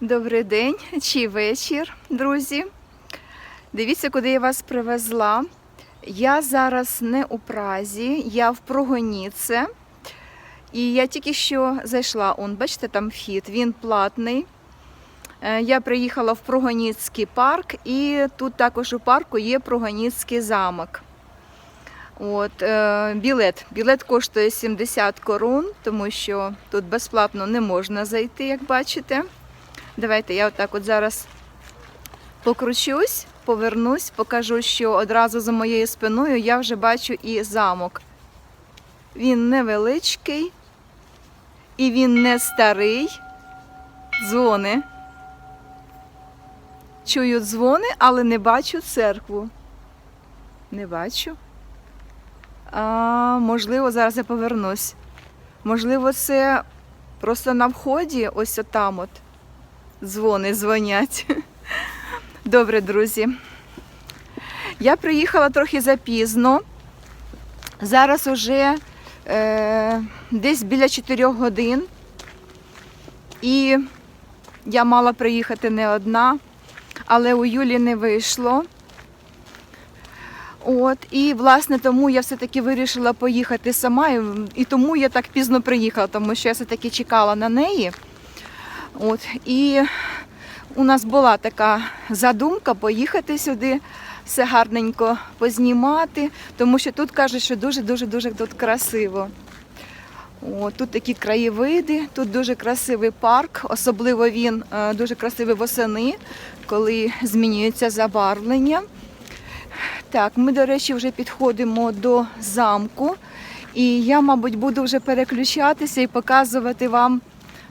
Добрий день чи вечір, друзі. Дивіться, куди я вас привезла. Я зараз не у Празі, я в Прогоніце. І я тільки що зайшла. Он, бачите, там вхід, він платний. Е, Я приїхала в Прогоніцький парк, і тут також у парку є Прогоніцький замок. От, е, білет. Білет коштує 70 корун, тому що тут безплатно не можна зайти, як бачите. Давайте я отак от зараз покручусь, повернусь, покажу, що одразу за моєю спиною я вже бачу і замок. Він невеличкий, і він не старий. Дзвони. Чую дзвони, але не бачу церкву. Не бачу. А, можливо, зараз я повернусь. Можливо, це просто на вході, ось отам от дзвони дзвонять. Добре, друзі. Я приїхала трохи запізно. Зараз уже е, десь біля 4 годин. І я мала приїхати не одна, але у Юлі не вийшло. От, і власне тому я все-таки вирішила поїхати сама, і, тому я так пізно приїхала, тому що я все-таки чекала на неї. От, і у нас була така задумка поїхати сюди, все гарненько познімати, тому що тут кажуть, що дуже-дуже дуже тут красиво. О, тут такі краєвиди, тут дуже красивий парк, особливо він е, дуже красивий восени, коли змінюється забарвлення. Так, ми, до речі, вже підходимо до замку, і я, мабуть, буду вже переключатися і показувати вам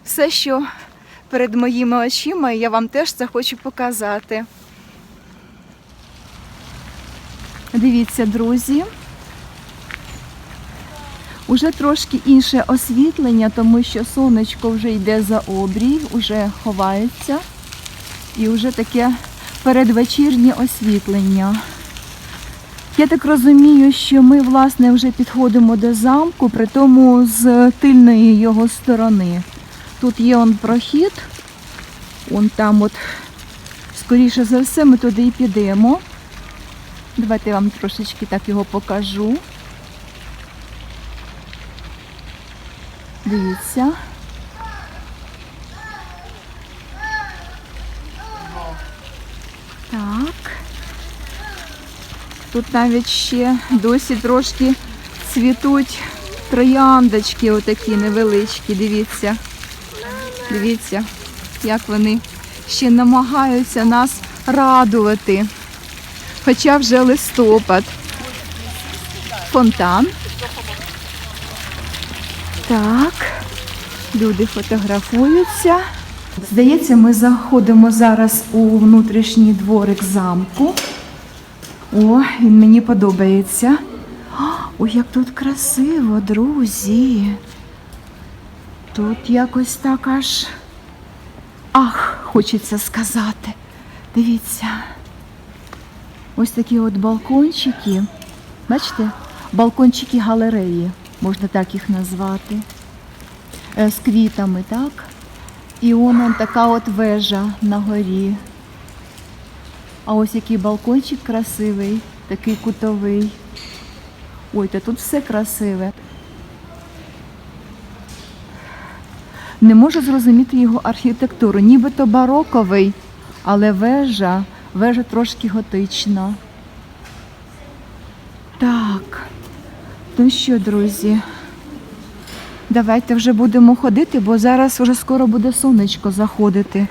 все, що перед моїми очима, і я вам теж це хочу показати. Дивіться, друзі. Уже трошки інше освітлення, тому що сонечко вже йде за обрій, вже ховається. І вже таке передвечірнє освітлення. Я так розумію, що ми, власне, вже підходимо до замку, при тому з тильної його сторони. Тут є он прохід, он там от, скоріше за все, ми туди і підемо. Давайте я вам трошечки так його покажу. Дивіться. Так. Тут навіть ще досі трошки цвітуть трояндочки отакі невеличкі, дивіться. Дивіться, як вони ще намагаються нас радувати. Хоча вже листопад. Фонтан. Так, люди фотографуються. Здається, ми заходимо зараз у внутрішній дворик замку. О, він мені подобається. Ой, як тут красиво, друзі. Тут якось так аж. Ах, хочеться сказати. Дивіться. Ось такі от балкончики. Бачите? Балкончики галереї, можна так їх назвати. Е, З квітами, так? І он, така от вежа на горі. А ось який балкончик красивий, такий кутовий. Ой, та тут все красиве. Не можу зрозуміти його архітектуру. Нібито бароковий, але вежа, вежа трошки готична. Так, ну що, друзі, давайте вже будемо ходити, бо зараз вже скоро буде сонечко заходити.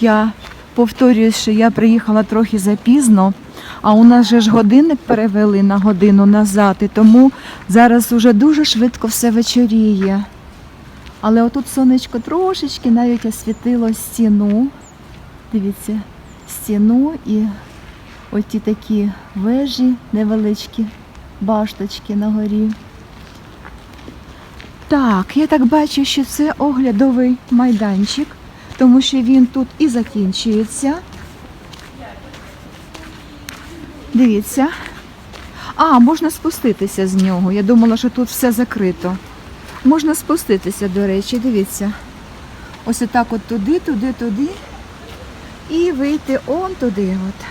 Я повторюю, що я приїхала трохи запізно, а у нас же ж годинник перевели на годину назад, і тому зараз уже дуже швидко все вечоріє. Але отут сонечко трошечки навіть освітило стіну. Дивіться, стіну і оті такі вежі невеличкі, башточки на горі. Так, я так бачу, що це оглядовий майданчик, тому що він тут і закінчується. Дивіться. А, можна спуститися з нього. Я думала, що тут все закрито. Можна спуститися, до речі, дивіться. ось отак от туди, туди, туди. І вийти он туди. От.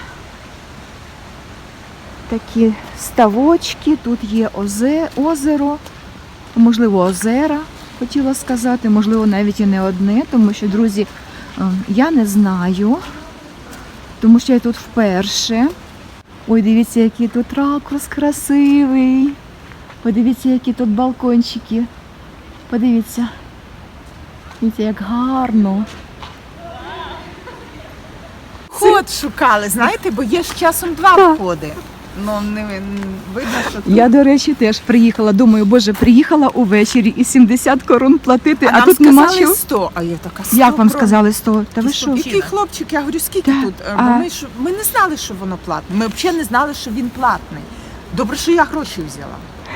Такі ставочки, тут є озеро, можливо, озера, хотіла сказати, можливо, навіть і не одне, тому що, друзі, е, я не знаю, тому що я тут вперше. Ой, дивіться, який тут ракурс красивий. Подивіться, які тут балкончики. Подивіться. Дивіться, як гарно. Ход шукали, знаєте, бо є ж часом два входи. Ну не видно, що тут. Я, до речі, теж приїхала. Думаю, боже, приїхала увечері і 70 корон платити, а, а, нам тут нема сказали чого. 100, а я така 100 Як вам про- сказали 100? Та ви що? Який хлопчик? Я говорю, скільки Так, тут? Е, а- Бо ми, ж, ми не знали, що воно платне. Ми взагалі не знали, що він платний. Добре, що я гроші взяла.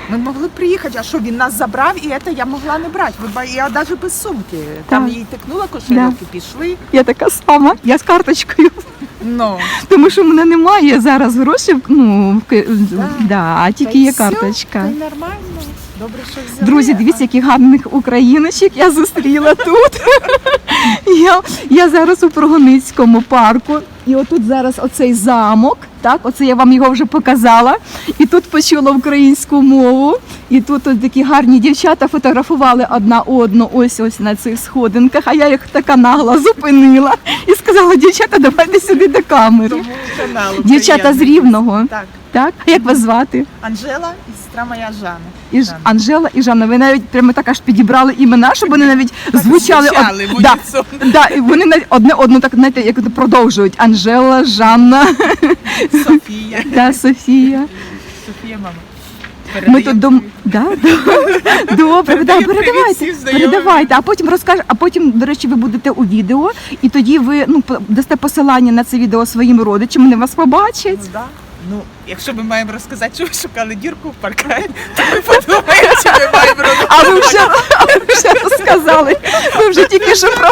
Ми могли приїхати, а що він нас забрав, і це я могла не брати. Я навіть без сумки. Там їй тикнула кошельок і пішли. Я така сама, я з карточкою. Ну, Тому що в мене немає зараз грошей, ну, ки- да, а тільки й є всьо, карточка. та нормально. Добре, що взяли. Друзі, дивіться, яких гарних україночок я зустріла тут. Я, я зараз у Прогоницькому парку. І отут зараз оцей замок, так, оце я вам його вже показала. І тут почула українську мову. І тут от такі гарні дівчата фотографували одна одну ось ось на цих сходинках. А я їх така нагла зупинила і сказала: дівчата, давайте сюди до камери. Каналу Дівчата з. Рівного. Так, Так, а як вас звати? Анжела і сестра моя Жанна. І ж Жанна. Анжела і Жанна, ви навіть прямо так аж підібрали імена, щоб вони навіть звучали. звучали в да, да, і вони навіть одне одну так знаєте, як продовжують. Анжела, Жанна Софія. та Софія. Софія, мама. Ми тут дом... да, да. Добре, да, передавайте. Передавайте, а потім розкажете, а потім, до речі, ви будете у відео, і тоді ви ну дасте посилання на це відео своїм родичам, вони вас побачать. Ну, да. Ну, якщо ми маємо розказати, що ви шукали дірку в паркані, то ми подумаємо, чи ми маємо робити. А ви вже, а ви вже розказали. Ви вже тільки що про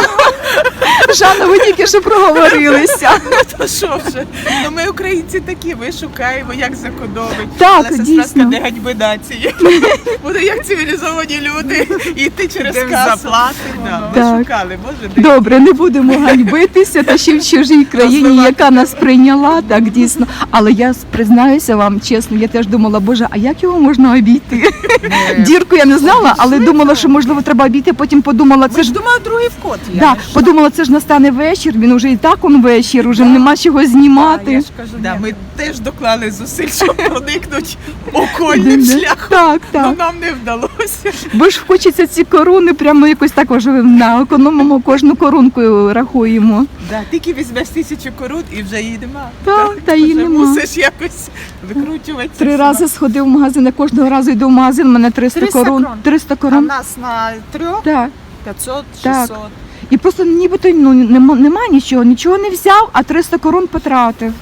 Жанна, ви тільки що проговорилися. То що вже? Ну ми українці такі, ми шукаємо, як закодовить. Так, Але сестра дійсно. сказала, не ганьби нації. Буде як цивілізовані люди йти через Йдемо касу. заплатимо, Да, ну. Ми Так. шукали, боже, де Добре, не будемо ганьбитися, та ще в чужій країні, яка нас прийняла, так дійсно. Але я признаюся вам чесно, я теж думала, боже, а як його можна обійти? Дірку я не знала, але думала, що можливо треба обійти. Потім подумала, це Ми ж ж другий вход є. да, подумала, це ж настане вечір. Він уже і так он вечір, уже Да. нема чого А, я знімати. ж кажу, да, ми теж доклали зусиль, щоб проникнути окольним шляхом. Так, Ну так. нам не вдалося. Бо ж хочеться ці корони, прямо якось також на економимо кожну коронку рахуємо. Да, тільки візьмеш тисячу корут і вже її нема. Так, та її Вже нема. мусиш якось викручуватися. Три рази сходив в магазин, я кожного разу йду в магазин, в мене 300, 300 корон. крон. 300 А корон. нас на трьох Так. 500, Так. 600. І просто нібито ну, нема, нема нічого, нічого не взяв, а 300 корон потратив.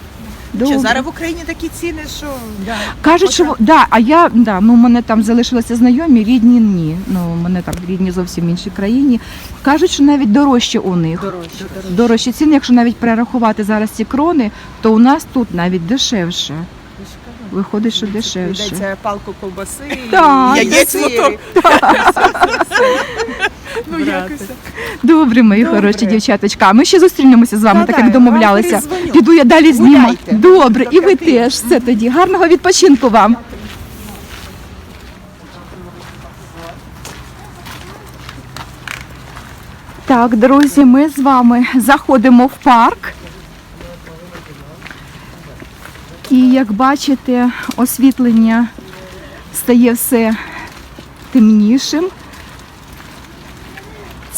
Добре. Чи зараз в Україні такі ціни, що да. Кажуть, що да, а я да, ну мене там залишилися знайомі, рідні ні. Ну мене там рідні зовсім в іншій країні. Кажуть, що навіть дорожче у них. дорожче. дорожче. Дорожчі ціни, якщо навіть перерахувати зараз ці крони, то у нас тут навіть дешевше. Виходить, що дешевше. Йдеться палку ковбаси, яєць. Ну якось. Добре, мої Добре. хороші дівчаточка. Ми ще зустрінемося з вами, Та-да, так як домовлялися. перезвоню. Піду я далі знімати. Гуляйте. Добре, До і ви теж. Все тоді. Гарного відпочинку вам. Так, друзі, ми з вами заходимо в парк. І як бачите, освітлення стає все темнішим.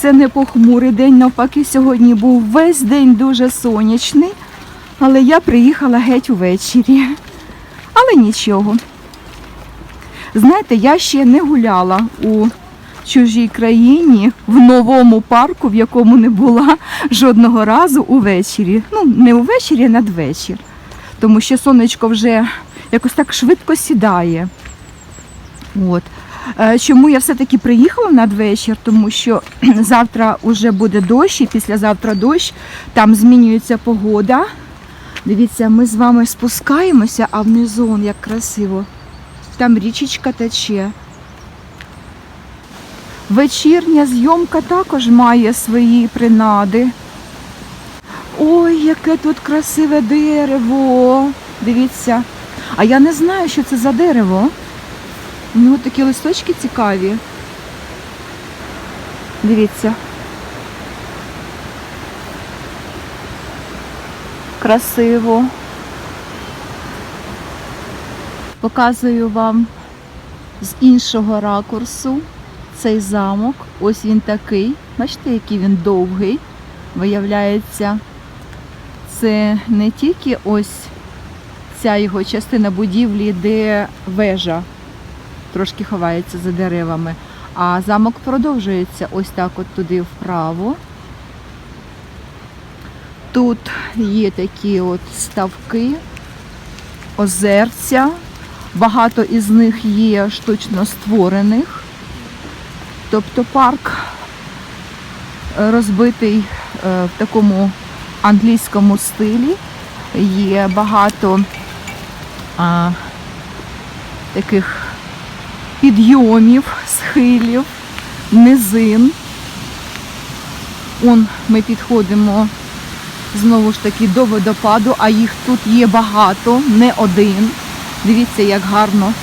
Це не похмурий день, навпаки, сьогодні був весь день дуже сонячний, але я приїхала геть увечері. Але нічого. Знаєте, я ще не гуляла у чужій країні, в новому парку, в якому не була жодного разу увечері. Ну, не увечері, а надвечір. Тому що сонечко вже якось так швидко сідає. От. Е, Чому я все-таки приїхала надвечір? Тому що завтра вже буде дощ, і післязавтра дощ, там змінюється погода. Дивіться, ми з вами спускаємося, а внизу он як красиво. Там річечка тече. Вечірня зйомка також має свої принади. Ой, яке тут красиве дерево. Дивіться. А я не знаю, що це за дерево. У нього такі листочки цікаві. Дивіться. Красиво. Показую вам з іншого ракурсу цей замок. Ось він такий. Бачите, який він довгий. Виявляється, це не тільки ось ця його частина будівлі, де вежа трошки ховається за деревами, а замок продовжується ось так от туди вправо. Тут є такі от ставки, озерця. Багато із них є штучно створених. Тобто парк е, розбитий е, в такому англійському стилі. Є багато а, таких підйомів, схилів, низин. Он ми підходимо знову ж таки до водопаду, а їх тут є багато, не один. Дивіться, як гарно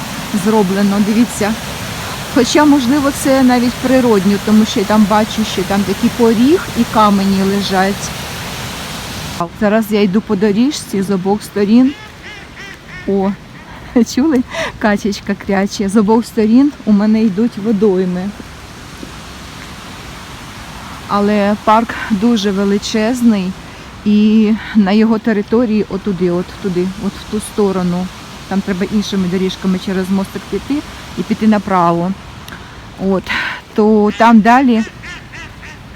зроблено. Дивіться. Хоча, можливо, це навіть природньо, тому що я там бачу, що там такий поріг і камені лежать. Зараз я йду по доріжці з обох сторін. О, чули? Качечка кряче. З обох сторін у мене йдуть водойми. Але парк дуже величезний і на його території отуди, от туди, от в ту сторону. Там треба іншими доріжками через мостик піти і піти направо. От, то там далі.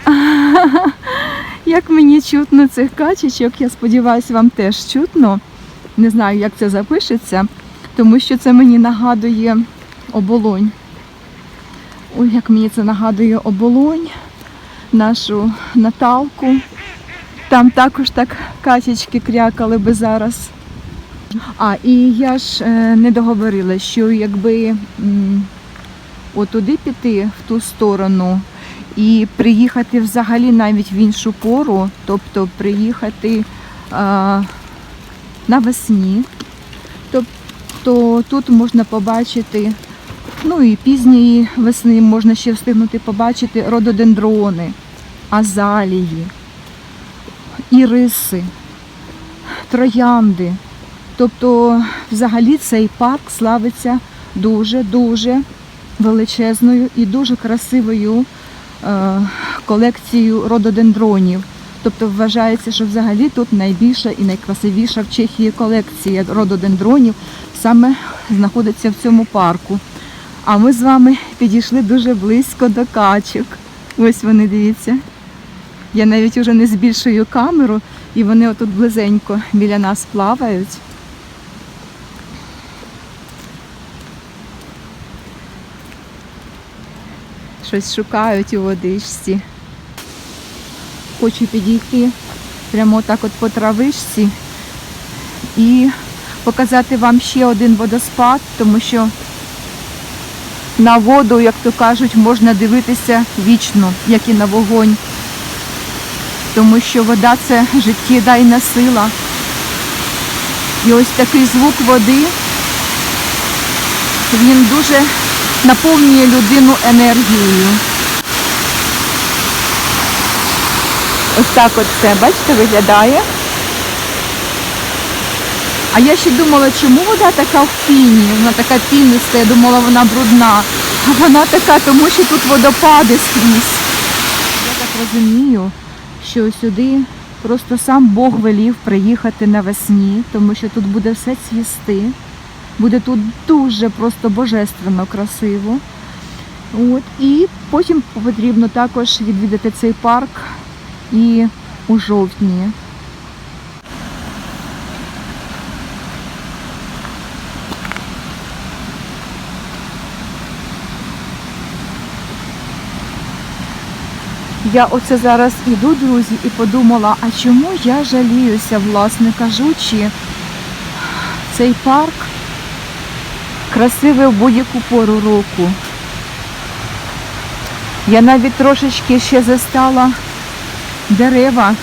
Як мені чутно цих качечок, я сподіваюся, вам теж чутно. Не знаю, як це запишеться, тому що це мені нагадує оболонь. Ой, як мені це нагадує оболонь, нашу Наталку. Там також так качечки крякали би зараз. А, і я ж е, не договорила, що якби отуди піти в ту сторону і приїхати взагалі навіть в іншу пору, тобто приїхати а, навесні, тобто тут можна побачити, ну і пізньої весни можна ще встигнути побачити рододендрони, азалії, іриси, троянди. Тобто, взагалі цей парк славиться дуже-дуже величезною і дуже красивою е, колекцією рододендронів. Тобто вважається, що взагалі тут найбільша і найкрасивіша в Чехії колекція рододендронів саме знаходиться в цьому парку. А ми з вами підійшли дуже близько до качок. Ось вони, дивіться. Я навіть уже не збільшую камеру, і вони отут близенько біля нас плавають. Щось шукають у водичці. Хочу підійти прямо так от по травичці і показати вам ще один водоспад, тому що на воду, як то кажуть, можна дивитися вічно, як і на вогонь. Тому що вода це життєдайна сила. І ось такий звук води, він дуже наповнює людину енергією. Ось так от це, бачите, виглядає. А я ще думала, чому вода така в піні, вона така піниста, я думала, вона брудна. А вона така, тому що тут водопади скрізь. Я так розумію, що сюди просто сам Бог велів приїхати навесні, тому що тут буде все цвісти. Буде тут дуже просто божественно красиво. От. І потім потрібно також відвідати цей парк і у жовтні. Я оце зараз іду, друзі, і подумала, а чому я жаліюся, власне кажучи, цей парк красивий в будь-яку пору року. Я навіть трошечки ще застала дерева.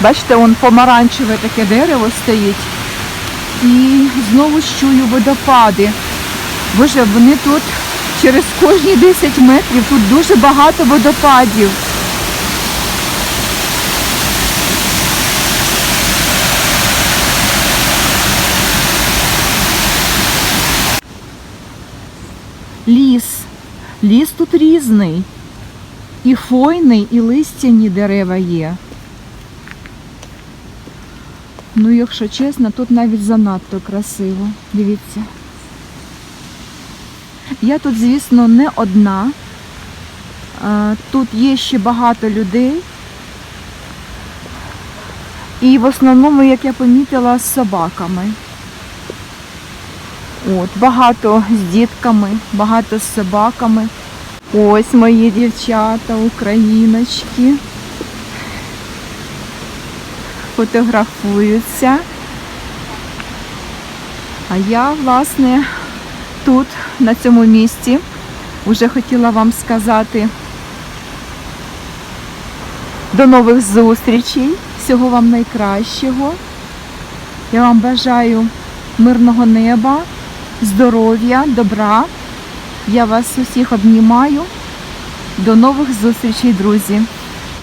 Бачите, он помаранчеве таке дерево стоїть. І знову чую водопади. Боже, вони тут через кожні 10 метрів, тут дуже багато водопадів. Ліс. Ліс тут різний. І хвойний, і листяні дерева є. Ну, якщо чесно, тут навіть занадто красиво. Дивіться. Я тут, звісно, не одна. Тут є ще багато людей. І в основному, як я помітила, з собаками. От, багато з дітками, багато з собаками. Ось мої дівчата, україночки. Фотографуються. А я, власне, тут, на цьому місці, вже хотіла вам сказати до нових зустрічей. Всього вам найкращого. Я вам бажаю мирного неба, здоров'я, добра. Я вас усіх обнімаю. До нових зустрічей, друзі!